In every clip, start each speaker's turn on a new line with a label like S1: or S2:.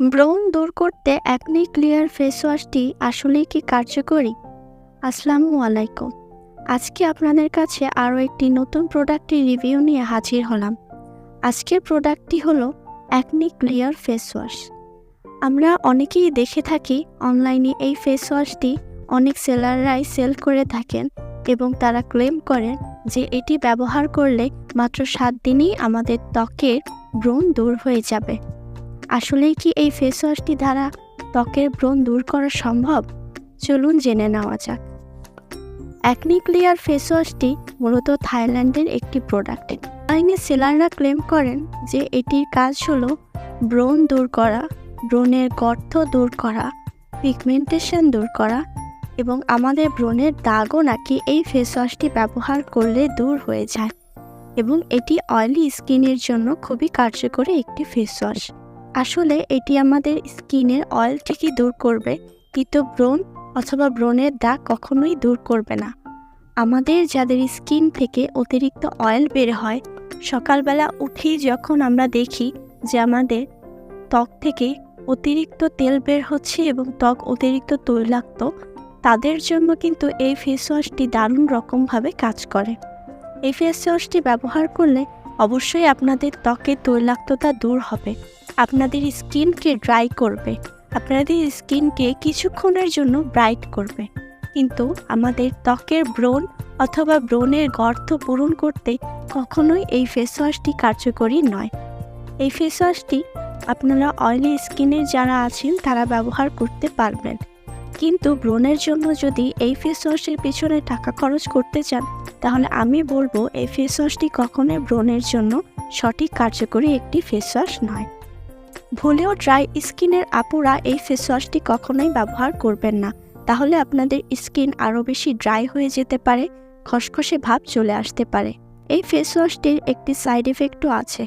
S1: ব্রণ দূর করতে অ্যাকনি ক্লিয়ার ফেস ওয়াশটি আসলেই কি কার্যকরী? আসসালামু আলাইকুম। আজকে আপনাদের কাছে আরও একটি নতুন প্রোডাক্টের রিভিউ নিয়ে হাজির হলাম। আজকের প্রোডাক্টটি হলো অ্যাকনি ক্লিয়ার ফেস ওয়াশ। আমরা অনেকেই দেখে থাকি অনলাইনে এই ফেস ওয়াশটি অনেক সেলাররাই সেল করে থাকেন এবং তারা ক্লেম করেন যে এটি ব্যবহার করলে মাত্র সাত দিনেই আমাদের ত্বকের ব্রণ দূর হয়ে যাবে। আসলেই কি এই ফেস ওয়াশটি দ্বারা ত্বকের ব্রণ দূর করা সম্ভব? চলুন জেনে নেওয়া যাক। অ্যাকনি ক্লিয়ার ফেস ওয়াশটি মূলত থাইল্যান্ডের একটি প্রোডাক্ট আইনে সেলাররা ক্লেম করেন যে এটির কাজ হলো ব্রণ দূর করা, ব্রণের গর্ত দূর করা পিগমেন্টেশন দূর করা এবং আমাদের ব্রণের দাগও নাকি এই ফেস ওয়াশটি ব্যবহার করলে দূর হয়ে যায়। এবং এটি অয়েলি স্কিনের জন্য খুবই কার্যকরী একটি ফেস ওয়াশ আসলে এটি আমাদের স্কিনের অয়েল ঠিকই দূর করবে, কিন্তু ব্রণ অথবা ব্রণের দাগ কখনোই দূর করবে না। আমাদের যাদের স্কিন থেকে অতিরিক্ত অয়েল বের হয়, সকালবেলা উঠেই যখন আমরা দেখি যে আমাদের ত্বক থেকে অতিরিক্ত তেল বের হচ্ছে এবং ত্বক অতিরিক্ত তৈলাক্ত, তাদের জন্য কিন্তু এই ফেস ওয়াশটি দারুণ রকমভাবে কাজ করে। এই ফেস ওয়াশটি ব্যবহার করলে অবশ্যই আপনাদের ত্বকের তৈলাক্ততা দূর হবে। আপনাদের স্কিনকে ড্রাই করবে। আপনাদের স্কিনকে কিছুক্ষণের জন্য ব্রাইট করবে। কিন্তু আমাদের ত্বকের ব্রণ অথবা ব্রণের গর্ত পূরণ করতে কখনোই এই ফেস ওয়াশটি কার্যকরী নয়। এই ফেস ওয়াশটি আপনারা অয়েলি স্কিনের যারা আছেন তারা ব্যবহার করতে পারবেন। কিন্তু ব্রণের জন্য যদি এই ফেস ওয়াশের পিছনে টাকা খরচ করতে চান, তাহলে আমি বলব এই ফেস ওয়াশটি কখনোই ব্রণের জন্য সঠিক কার্যকরী একটি ফেস ওয়াশ নয়। ভুলেও ড্রাই স্কিনের আপুরা এই ফেস ওয়াশটি কখনোই ব্যবহার করবেন না। তাহলে আপনাদের স্কিন আরও বেশি ড্রাই হয়ে যেতে পারে, খসখসে ভাব চলে আসতে পারে। এই ফেস ওয়াশটির একটি সাইড এফেক্টও আছে।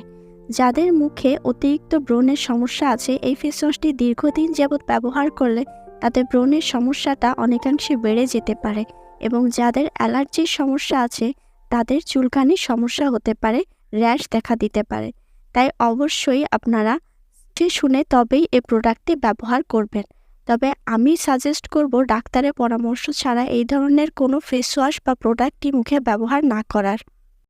S1: যাদের মুখে অতিরিক্ত ব্রণের সমস্যা আছে, এই ফেস ওয়াশটি দীর্ঘদিন যাবৎ ব্যবহার করলে তাদের ব্রণের সমস্যাটা অনেকাংশে বেড়ে যেতে পারে এবং যাদের অ্যালার্জির সমস্যা আছে, তাদের চুলকানির সমস্যা হতে পারে, র্যাশ দেখা দিতে পারে। তাই অবশ্যই আপনারা শুনে তবেই এই প্রোডাক্টটি ব্যবহার করবেন। তবে আমি সাজেস্ট করব ডাক্তারের পরামর্শ ছাড়া এই ধরনের কোনো ফেস ওয়াশ বা প্রোডাক্টটি মুখে ব্যবহার না করার।